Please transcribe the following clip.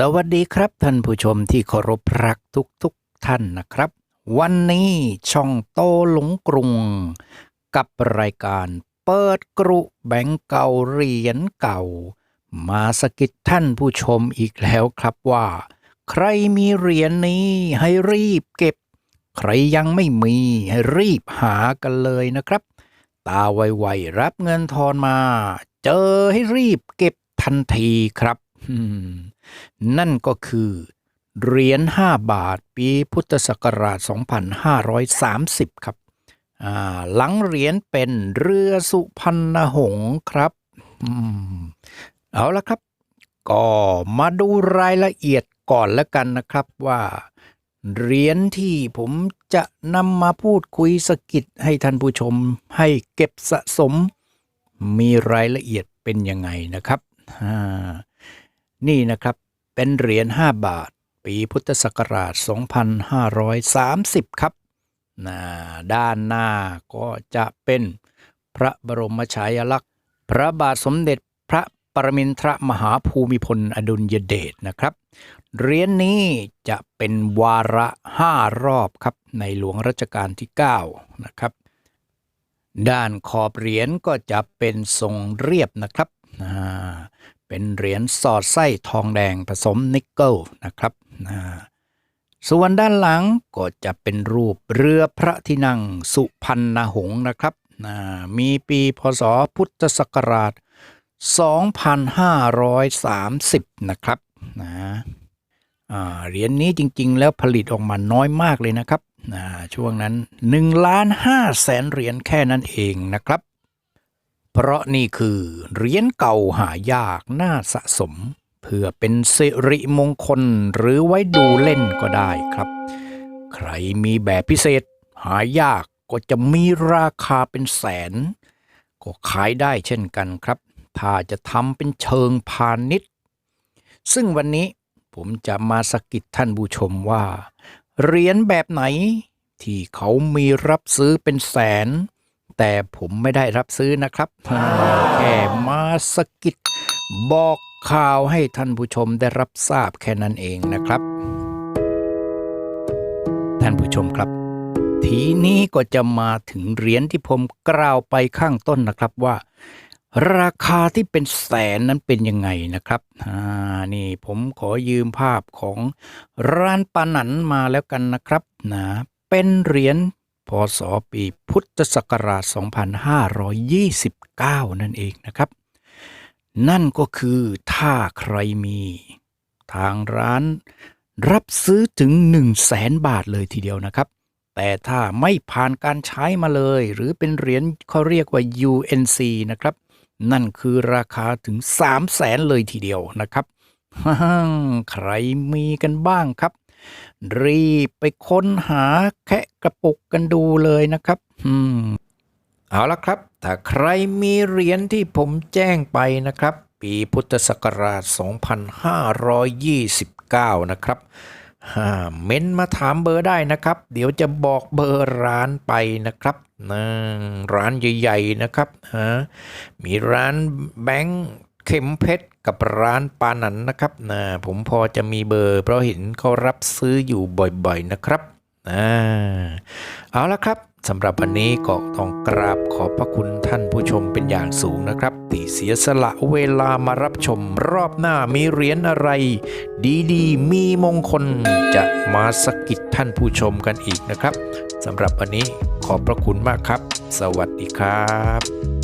สวัสดีครับท่านผู้ชมที่เคารพรักทุกทุกๆท่านนะครับ วันนี้ช่องโตหลงกรุง กับรายการเปิดกรุแบงก์เก่าเหรียญเก่า มาสกิดท่านผู้ชมอีกแล้วครับว่า ใครมีเหรียญนี้ให้รีบเก็บ ใครยังไม่มีให้รีบหากันเลยนะครับ ตาไวๆรับเงินทอนมา เจอให้รีบเก็บทันทีครับ นั่นก็คือเหรียญ5บาทปีพุทธศักราช 2530 ครับหลังเหรียญเป็นเรือสุพรรณหงส์ครับอเอาละครับ ก็มาดูรายละเอียดก่อนแล้วกันนะครับว่าเหรียญที่ผมจะนำมาพูดคุยสกิดให้ท่านผู้ชมให้เก็บสะสม มีรายละเอียดเป็นยังไงนะครับ นี่นะครับเป็นเหรียญ 5 บาท ปีพุทธศักราช 2530 ครับนะด้านหน้าก็จะเป็นพระบรมฉายาลักษณ์ พระบาทสมเด็จพระปรมินทรมหาภูมิพลอดุลยเดชนะครับเหรียญนี้จะเป็นวาระห้ารอบครับในหลวงรัชกาลที่ 9 นะครับ ด้านขอบเหรียญก็จะเป็นทรงเรียบนะครับ เป็นเหรียญสอดไส้ทองแดงผสมนิกเกิลนะครับอ่าส่วนด้านหลังก็จะเป็นรูปเรือพระที่นั่งสุพรรณหงส์นะครับอ่ามีปีพศพุทธศักราช 2530 นะครับนะเหรียญนี้จริงๆ แล้วผลิตออกมาน้อยมากเลยนะครับช่วงนั้น1ล้าน5แสนเหรียญแค่นั้นเองนะครับ เพราะนี่คือเหรียญเก่าหายากน่าสะสม เพื่อเป็นสิริมงคลหรือไว้ดูเล่นก็ได้ครับ ใครมีแบบพิเศษ หายากก็จะมีราคาเป็นแสน ก็ขายได้เช่นกันครับ ถ้าจะทำเป็นเชิงพาณิชย์ ซึ่งวันนี้ผมจะมาสกิดท่านผู้ชมว่าเหรียญแบบไหนที่เขามีรับซื้อเป็นแสน แต่ผมไม่ได้รับซื้อนะครับอ่าแค่มาสกิดบอกข่าวให้ท่านผู้ชมได้รับทราบแค่นั้นเองนะครับ ท่านผู้ชมครับ ทีนี้ก็จะมาถึงเหรียญที่ผมกล่าวไปข้างต้นนะครับว่า ราคาที่เป็นแสนนั้นเป็นยังไงนะครับอ่านี่ผมขอยืมภาพของร้านปานันมาแล้วกันนะครับนะเป็นเหรียญ พศปีพุทธศักราช 2529 นั่นเองนะครับ นั่นก็คือถ้าใครมี ทางร้านรับซื้อถึง 1 0 0 0 0แสนบาทเลยทีเดียวนะครับ แต่ถ้าไม่ผ่านการใช้มาเลย หรือเป็นเหรียญเขาเรียกว่า UNC นะครับ นั่นคือราคาถึง 3 0 0แสนเลยทีเดียวนะครับ ใครมีกันบ้างครับ รีบไปค้นหาแคะกระปุกกันดูเลยนะครับอืมเอาละครับ ถ้าใครมีเหรียญที่ผมแจ้งไปนะครับ ปีพุทธศักราช 2529 นะครับอ่าเม้นมาถามเบอร์ได้นะครับ เดี๋ยวจะบอกเบอร์ร้านไปนะครับนะร้านใหญ่ ๆ นะครับฮะมีร้านแบงค์ เข็มเพชรกับร้านปานันนะครับนะผมพอจะมีเบอร์ เพราะเห็นเขารับซื้ออยู่บ่อยๆนะครับอ่าเอาละครับสำหรับวันนี้ก็ต้องกราบขอบพระคุณท่านผู้ชมเป็นอย่างสูงนะครับที่เสียสละเวลามารับชมรอบหน้ามีเหรียญอะไร ดีๆ มีมงคลจะมาสกิดท่านผู้ชมกันอีกนะครับสำหรับวันนี้ขอบพระคุณมากครับ สวัสดีครับ